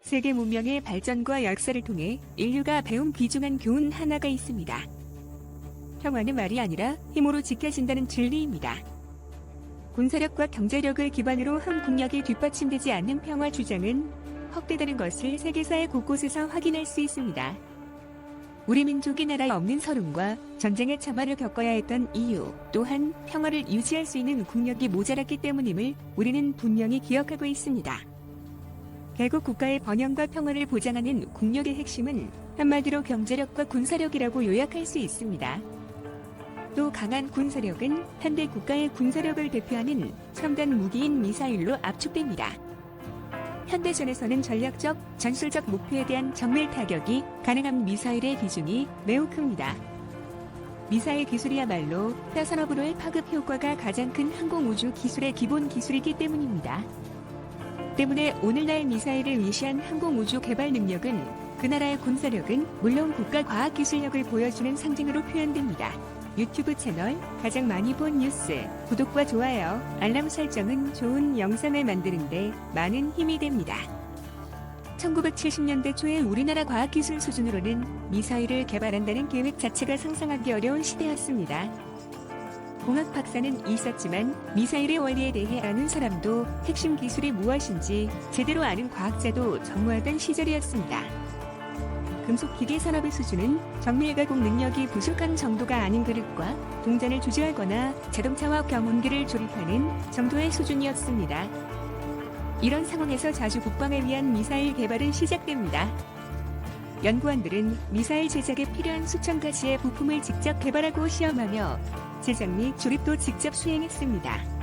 세계 문명의 발전과 역사를 통해 인류가 배운 귀중한 교훈 하나가 있습니다. 평화는 말이 아니라 힘으로 지켜진다는 진리입니다. 군사력과 경제력을 기반으로 한 국력이 뒷받침되지 않는 평화 주장은 헛되다는 것을 세계사의 곳곳에서 확인할 수 있습니다. 우리 민족이 나라에 없는 서름과 전쟁의 참화를 겪어야 했던 이유, 또한 평화를 유지할 수 있는 국력이 모자랐기 때문임을 우리는 분명히 기억하고 있습니다. 결국 국가의 번영과 평화를 보장하는 국력의 핵심은 한마디로 경제력과 군사력이라고 요약할 수 있습니다. 또 강한 군사력은 현대 국가의 군사력을 대표하는 첨단 무기인 미사일로 압축됩니다. 현대전에서는 전략적, 전술적 목표에 대한 정밀 타격이 가능한 미사일의 비중이 매우 큽니다. 미사일 기술이야말로 타산업으로의 파급 효과가 가장 큰 항공우주 기술의 기본 기술이기 때문입니다. 때문에 오늘날 미사일을 위시한 항공우주 개발 능력은 그 나라의 군사력은 물론 국가 과학기술력을 보여주는 상징으로 표현됩니다. 유튜브 채널 가장 많이 본 뉴스 구독과 좋아요 알람 설정은 좋은 영상을 만드는데 많은 힘이 됩니다. 1970년대 초에 우리나라 과학기술 수준으로는 미사일을 개발한다는 계획 자체가 상상하기 어려운 시대였습니다. 공학 박사는 있었지만 미사일의 원리에 대해 아는 사람도 핵심 기술이 무엇인지 제대로 아는 과학자도 전무하던 시절이었습니다. 금속 기계 산업의 수준은 정밀 가공 능력이 부족한 정도가 아닌 그릇과 동전을 조주하거나 자동차와 경운기를 조립하는 정도의 수준이었습니다. 이런 상황에서 자주 국방을 위한 미사일 개발은 시작됩니다. 연구원들은 미사일 제작에 필요한 수천 가지의 부품을 직접 개발하고 시험하며 제작 및 조립도 직접 수행했습니다.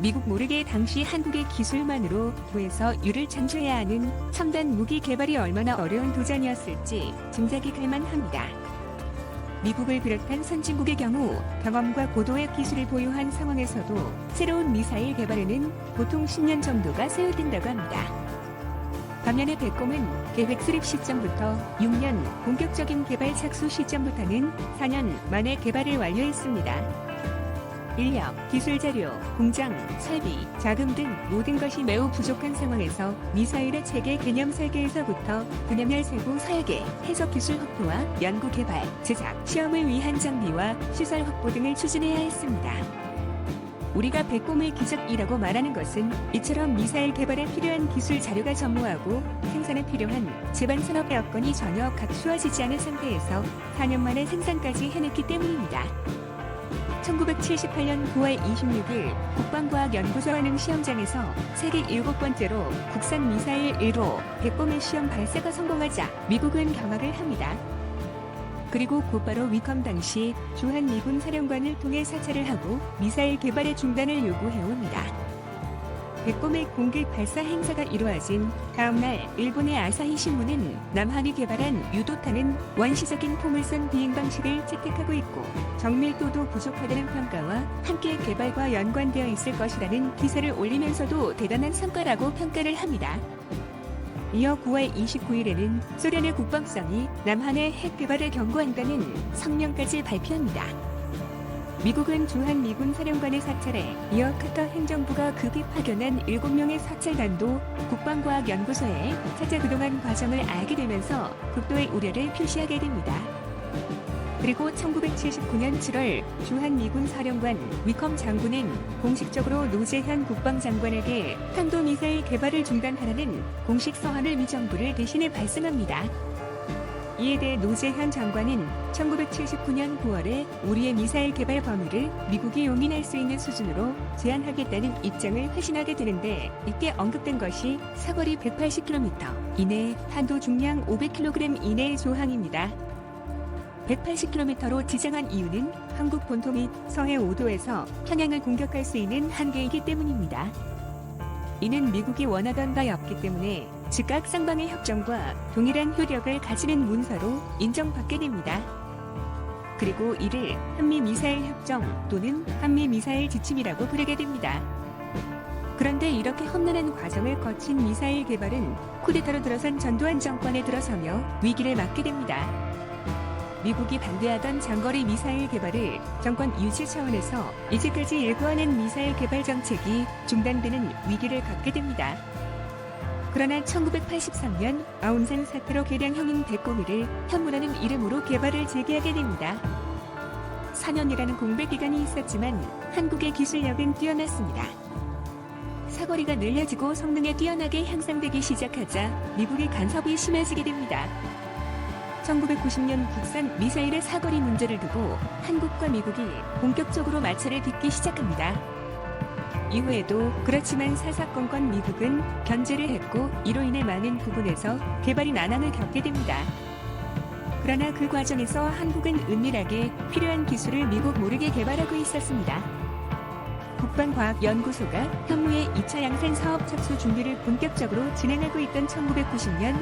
미국 모르게 당시 한국의 기술만으로 도에서 유를 창조해야 하는 첨단 무기 개발이 얼마나 어려운 도전이었을지 짐작이 갈 만합니다. 미국을 비롯한 선진국의 경우 경험과 고도의 기술을 보유한 상황에서도 새로운 미사일 개발에는 보통 10년 정도가 소요된다고 합니다. 반면에 백곰은 계획 수립 시점부터 6년, 본격적인 개발 착수 시점부터는 4년 만에 개발을 완료했습니다. 인력, 기술 자료, 공장, 설비, 자금 등 모든 것이 매우 부족한 상황에서 미사일의 체계 개념 설계에서부터 분야별 세부 설계, 해석 기술 확보와 연구 개발, 제작, 시험을 위한 장비와 시설 확보 등을 추진해야 했습니다. 우리가 백곰의 기적이라고 말하는 것은 이처럼 미사일 개발에 필요한 기술 자료가 전무하고 생산에 필요한 제반 산업 여건이 전혀 갖추어지지 않은 상태에서 4년 만에 생산까지 해냈기 때문입니다. 1978년 9월 26일 국방과학연구소 하능 시험장에서 세계 일곱 번째로 국산 미사일 1호 백범의 시험 발사가 성공하자 미국은 경악을 합니다. 그리고 곧바로 위컴 당시 주한 미군 사령관을 통해 사찰을 하고 미사일 개발의 중단을 요구해옵니다. 백곰의 공개 발사 행사가 이루어진 다음날 일본의 아사히 신문은 남한이 개발한 유도탄은 원시적인 포물선 비행 방식을 채택하고 있고 정밀도도 부족하다는 평가와 함께 개발과 연관되어 있을 것이라는 기사를 올리면서도 대단한 성과라고 평가를 합니다. 이어 9월 29일에는 소련의 국방성이 남한의 핵 개발을 경고한다는 성명까지 발표합니다. 미국은 주한 미군 사령관의 사찰에 이어 카터 행정부가 급히 파견한 7명의 사찰단도 국방과학연구소에 찾아 그동안 과정을 알게 되면서 극도의 우려를 표시하게 됩니다. 그리고 1979년 7월 주한 미군 사령관 위컴 장군은 공식적으로 노재현 국방장관에게 탄도미사일 개발을 중단하라는 공식 서한을 미정부를 대신해 발송합니다. 이에 대해 노재현 장관은 1979년 9월에 우리의 미사일 개발 범위를 미국이 용인할 수 있는 수준으로 제한하겠다는 입장을 회신하게 되는데 이때 언급된 것이 사거리 180km 이내 한도 중량 500kg 이내의 조항입니다. 180km로 지정한 이유는 한국 본토 및 서해 5도에서 평양을 공격할 수 있는 한계이기 때문입니다. 이는 미국이 원하던 바였기 때문에 즉각 쌍방의 협정과 동일한 효력을 가지는 문서로 인정받게 됩니다. 그리고 이를 한미 미사일 협정 또는 한미 미사일 지침이라고 부르게 됩니다. 그런데 이렇게 험난한 과정을 거친 미사일 개발은 쿠데타로 들어선 전두환 정권에 들어서며 위기를 맞게 됩니다. 미국이 반대하던 장거리 미사일 개발을 정권 유지 차원에서 이제까지 일구어낸 미사일 개발 정책이 중단되는 위기를 갖게 됩니다. 그러나 1983년 아운산 사태로 개량형인 대꼬미를 현무라는 이름으로 개발을 재개하게 됩니다. 4년이라는 공백 기간이 있었지만 한국의 기술력은 뛰어났습니다. 사거리가 늘려지고 성능에 뛰어나게 향상되기 시작하자 미국의 간섭이 심해지게 됩니다. 1990년 국산 미사일의 사거리 문제를 두고 한국과 미국이 본격적으로 마찰을 빚기 시작합니다. 이후에도 그렇지만 사사건건 미국은 견제를 했고 이로 인해 많은 부분에서 개발이 난항을 겪게 됩니다. 그러나 그 과정에서 한국은 은밀하게 필요한 기술을 미국 모르게 개발하고 있었습니다. 국방과학연구소가 현무의 2차 양산 사업 착수 준비를 본격적으로 진행하고 있던 1990년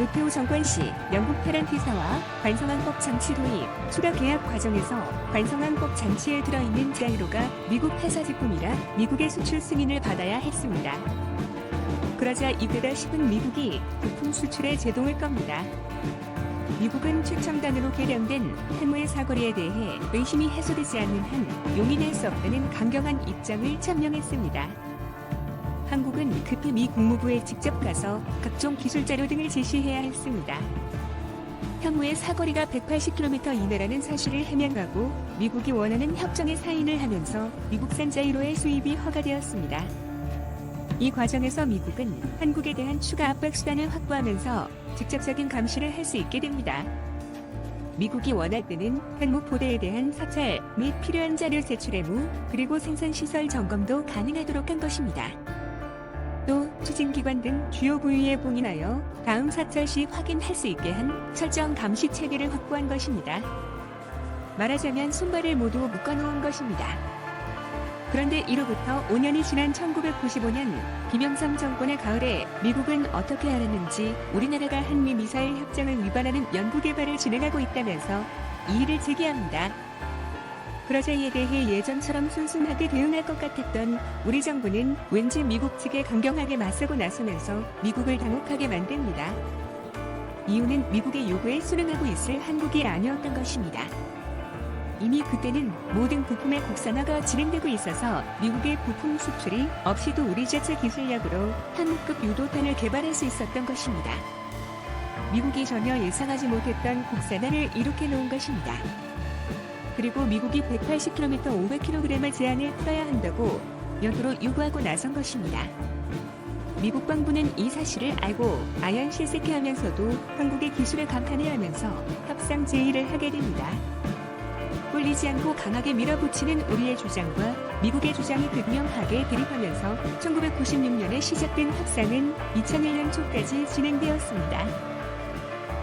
노태우 정권 시 영국 페란티사와 관성항법 장치 도입, 추가 계약 과정에서 관성항법 장치에 들어있는 자이로가 미국 회사 제품이라 미국의 수출 승인을 받아야 했습니다. 그러자 이때다 싶은 미국이 부품 수출에 제동을 겁니다. 미국은 최첨단으로 개량된 해무의 사거리에 대해 의심이 해소되지 않는 한 용인할 수 없다는 강경한 입장을 천명했습니다. 한국은 급히 미 국무부에 직접 가서 각종 기술 자료 등을 제시해야 했습니다. 현무의 사거리가 180km 이내라는 사실을 해명하고 미국이 원하는 협정에 사인을 하면서 미국산 자이로의 수입이 허가되었습니다. 이 과정에서 미국은 한국에 대한 추가 압박 수단을 확보하면서 직접적인 감시를 할 수 있게 됩니다. 미국이 원할 때는 핵무 포대에 대한 사찰 및 필요한 자료 제출 의무 그리고 생산 시설 점검도 가능하도록 한 것입니다. 또 추진기관 등 주요 부위에 봉인하여 다음 사찰 시 확인할 수 있게 한 철저한 감시 체계를 확보한 것입니다. 말하자면 손발을 모두 묶어놓은 것입니다. 그런데 이로부터 5년이 지난 1995년 김영삼 정권의 가을에 미국은 어떻게 알았는지 우리나라가 한미 미사일 협정을 위반하는 연구개발을 진행하고 있다면서 이의를 제기합니다. 그러자 이에 대해 예전처럼 순순하게 대응할 것 같았던 우리 정부는 왠지 미국 측에 강경하게 맞서고 나서면서 미국을 당혹하게 만듭니다. 이유는 미국의 요구에 수능하고 있을 한국이 아니었던 것입니다. 이미 그때는 모든 부품의 국산화가 진행되고 있어서 미국의 부품 수출이 없이도 우리 자체 기술력으로 한국급 유도탄을 개발할 수 있었던 것입니다. 미국이 전혀 예상하지 못했던 국산화를 이룩해 놓은 것입니다. 그리고 미국이 180km, 500kg의 제한을 풀어야 한다고 역으로 요구하고 나선 것입니다. 미국 정부는 이 사실을 알고 아연 실색해하면서도 한국의 기술을 감탄해 하면서 협상 제의를 하게 됩니다. 꿀리지 않고 강하게 밀어붙이는 우리의 주장과 미국의 주장이 극명하게 대립하면서 1996년에 시작된 협상은 2001년 초까지 진행되었습니다.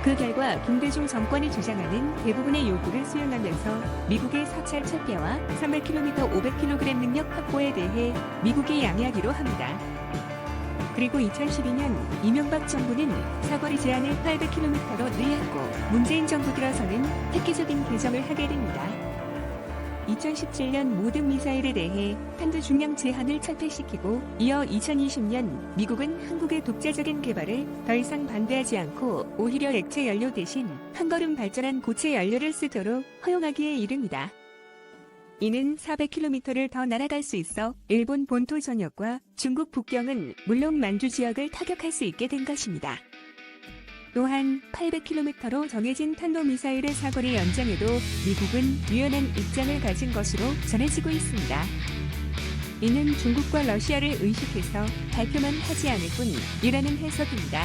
그 결과 김대중 정권이 주장하는 대부분의 요구를 수용하면서 미국의 사찰 철폐와 300km, 500kg 능력 확보에 대해 미국이 양해하기로 합니다. 그리고 2012년 이명박 정부는 사거리 제한을 800km로 늘렸고 문재인 정부 들어서는 획기적인 개정을 하게 됩니다. 2017년 모든 미사일에 대해 탄두 중량 제한을 철폐시키고 이어 2020년 미국은 한국의 독자적인 개발을 더 이상 반대하지 않고 오히려 액체 연료 대신 한 걸음 발전한 고체 연료를 쓰도록 허용하기에 이릅니다. 이는 400km를 더 날아갈 수 있어 일본 본토 전역과 중국 북경은 물론 만주 지역을 타격할 수 있게 된 것입니다. 또한 800km로 정해진 탄도미사일의 사거리 연장에도 미국은 유연한 입장을 가진 것으로 전해지고 있습니다. 이는 중국과 러시아를 의식해서 발표만 하지 않을 뿐이라는 해석입니다.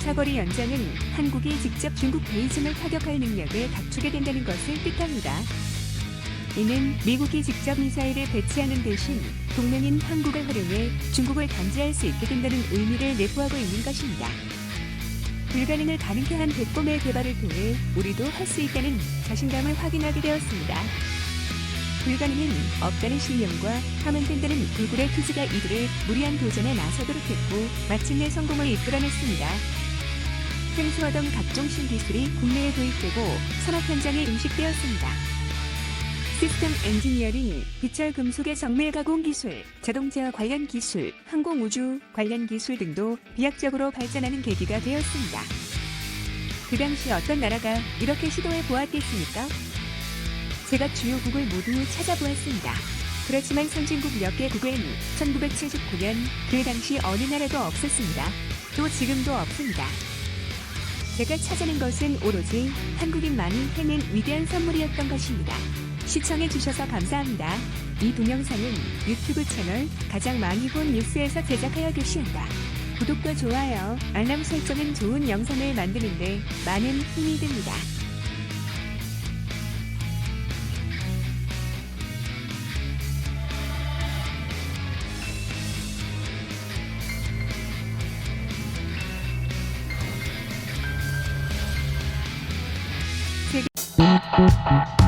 사거리 연장은 한국이 직접 중국 베이징을 타격할 능력을 갖추게 된다는 것을 뜻합니다. 이는 미국이 직접 미사일을 배치하는 대신 동맹인 한국을 활용해 중국을 감지할 수 있게 된다는 의미를 내포하고 있는 것입니다. 불가능을 가능케 한 백범의 개발을 통해 우리도 할 수 있다는 자신감을 확인하게 되었습니다. 불가능은 없다는 신념과 하면 된다는 불굴의 투지가 이들을 무리한 도전에 나서도록 했고 마침내 성공을 이끌어냈습니다. 생소하던 각종 신기술이 국내에 도입되고 산업 현장에 인식되었습니다. 시스템 엔지니어링, 비철 금속의 정밀 가공 기술, 자동차 관련 기술, 항공 우주 관련 기술 등도 비약적으로 발전하는 계기가 되었습니다. 그 당시 어떤 나라가 이렇게 시도해 보았겠습니까? 제가 주요국을 모두 찾아보았습니다. 그렇지만 선진국 몇 개국엔 1979년 그 당시 어느 나라도 없었습니다. 또 지금도 없습니다. 제가 찾아낸 것은 오로지 한국인만이 해낸 위대한 선물이었던 것입니다. 시청해주셔서 감사합니다. 이 동영상은 유튜브 채널 가장 많이 본 뉴스에서 제작하여 게시한다. 구독과 좋아요, 알람 설정은 좋은 영상을 만드는데 많은 힘이 됩니다. 세계